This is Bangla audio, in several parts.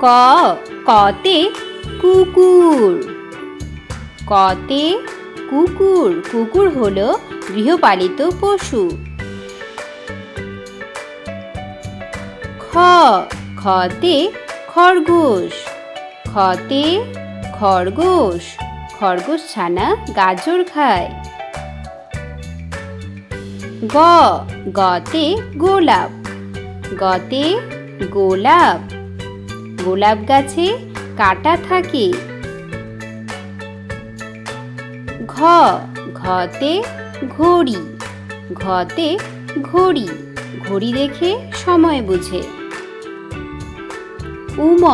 ক, কতে কুকুর। কতে কুকুর কুকুর হলো গৃহপালিত পশু। খ, খতে খরগোশ। খতে খরগোশ খরগোশ ছানা গাজর খায়। গ, গতে গোলাপ। গতে গোলাপ। গোলাপ গাছে কাটা থাকে। ঘ, ঘতে ঘড়ি। ঘতে ঘড়ি। ঘড়ি দেখে সময় বুঝে। উম,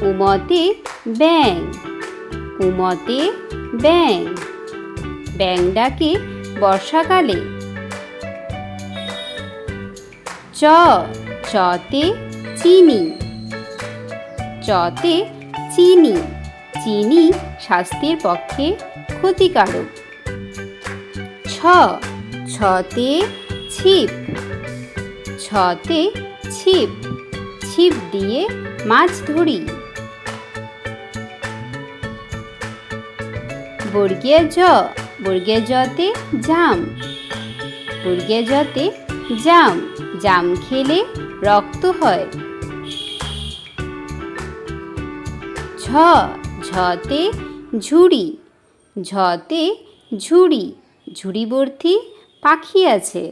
উমতে ব্যাং উমতে ব্যাং ব্যাং ডাকে বর্ষাকালে। চ, চতে চিনি। চতে চিনি। চিনি স্বাস্থ্যের পক্ষে ক্ষতিকারক। ছ, ছতে ছিপ। ছতে ছিপ। ছিপ দিয়ে মাছ ধরি। বর্গীয় জ, বর্গীয় জতে জাম। বর্গীয় জতে জাম। জাম খেলে রক্ত হয়। ঝ ঝতে ঝুড়ি ঝতে ঝুড়ি ঝুড়ি ভর্তি পাখি আছে।